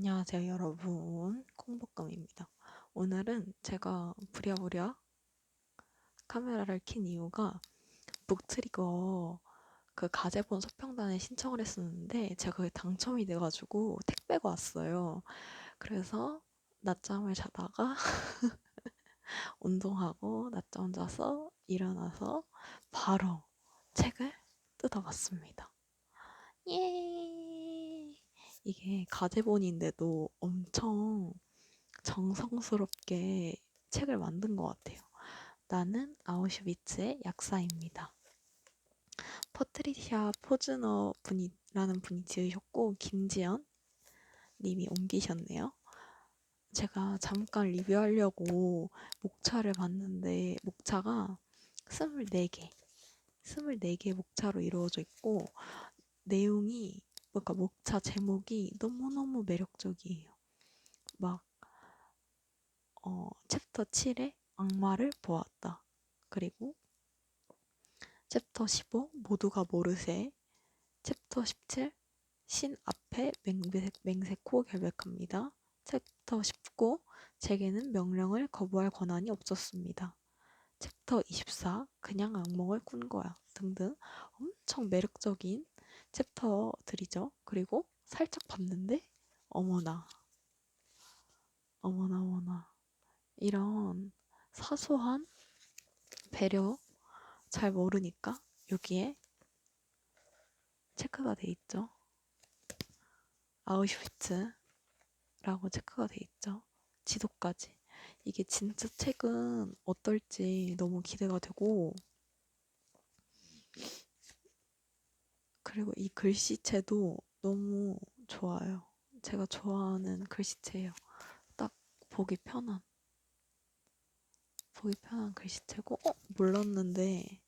안녕하세요, 여러분. 콩볶음입니다. 오늘은 제가 부랴부랴 카메라를 킨 이유가 북트리거 그 가제본 서평단에 신청을 했었는데 제가 그게 당첨이 돼가지고 택배가 왔어요. 그래서 낮잠을 자다가 운동하고 낮잠 자서 일어나서 바로 책을 뜯어봤습니다. 예! 이게 가제본인데도 엄청 정성스럽게 책을 만든 것 같아요. 나는 아우슈비츠의 약사입니다. 퍼트리샤 포즈너 분이라는 분이 지으셨고 김지연 님이 옮기셨네요. 제가 잠깐 리뷰하려고 목차를 봤는데 목차가 24개 24개 목차로 이루어져 있고 내용이 그러니까 목차 제목이 너무너무 매력적이에요. 막 어, 챕터 7에 악마를 보았다. 그리고 챕터 15 모두가 모르세 챕터 17 신 앞에 맹세, 맹세코 결백합니다. 챕터 19 제게는 명령을 거부할 권한이 없었습니다. 챕터 24 그냥 악몽을 꾼 거야 등등 엄청 매력적인 챕터들이죠. 그리고 살짝 봤는데 어머나 어머나 어머나 이런 사소한 배려 잘 모르니까 여기에 체크가 돼 있죠. 아우슈비츠라고 체크가 돼 있죠. 지도까지. 이게 진짜 책은 어떨지 너무 기대가 되고 그리고 이 글씨체도 너무 좋아요. 제가 좋아하는 글씨체예요. 딱 보기 편한 보기 편한 글씨체고 어? 몰랐는데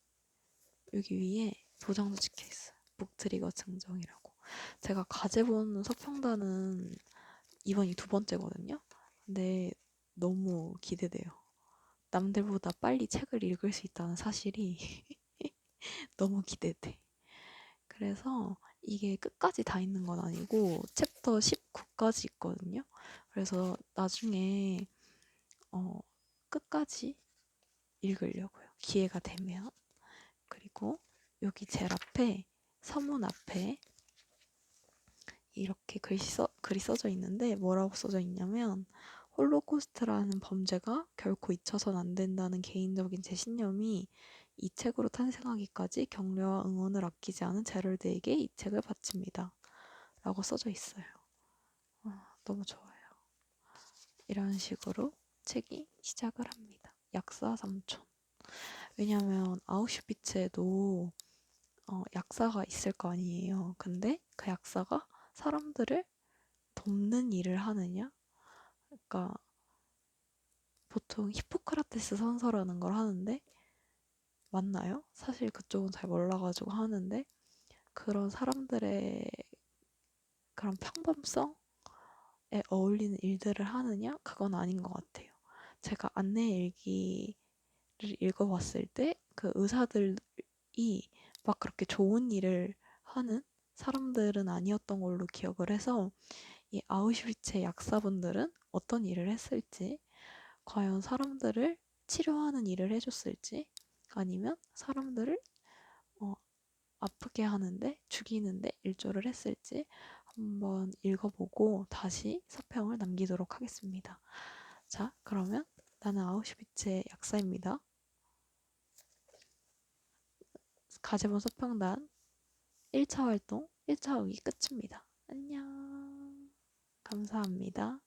여기 위에 도장도 찍혀있어요. 북트리거 증정이라고. 제가 가제본 서평단은 이번이 두 번째거든요. 근데 너무 기대돼요. 남들보다 빨리 책을 읽을 수 있다는 사실이 너무 기대돼. 그래서 이게 끝까지 다 있는 건 아니고 챕터 19까지 있거든요. 그래서 나중에 어, 끝까지 읽으려고요. 기회가 되면. 그리고 여기 제일 앞에 서문 앞에 이렇게 글이, 써, 글이 써져 있는데 뭐라고 써져 있냐면 홀로코스트라는 범죄가 결코 잊혀선 안 된다는 개인적인 제 신념이 이 책으로 탄생하기까지 격려와 응원을 아끼지 않은 제럴드에게 이 책을 바칩니다. 라고 써져 있어요. 어, 너무 좋아요. 이런 식으로 책이 시작을 합니다. 약사 삼촌. 왜냐면 아우슈비츠에도 어, 약사가 있을 거 아니에요. 근데 그 약사가 사람들을 돕는 일을 하느냐? 그러니까 보통 히포크라테스 선서라는 걸 하는데 맞나요? 사실 그쪽은 잘 몰라가지고 하는데 그런 사람들의 그런 평범성에 어울리는 일들을 하느냐? 그건 아닌 것 같아요. 제가 안내 일기를 읽어봤을 때 그 의사들이 막 그렇게 좋은 일을 하는 사람들은 아니었던 걸로 기억을 해서 이 아우슈비츠의 약사분들은 어떤 일을 했을지 과연 사람들을 치료하는 일을 해줬을지 아니면 사람들을 어, 아프게 하는데 죽이는데 일조를 했을지 한번 읽어보고 다시 서평을 남기도록 하겠습니다. 자, 그러면 나는 아우슈비츠의 약사입니다. 가제본 서평단 1차 활동 1차 후기 끝입니다. 안녕. 감사합니다.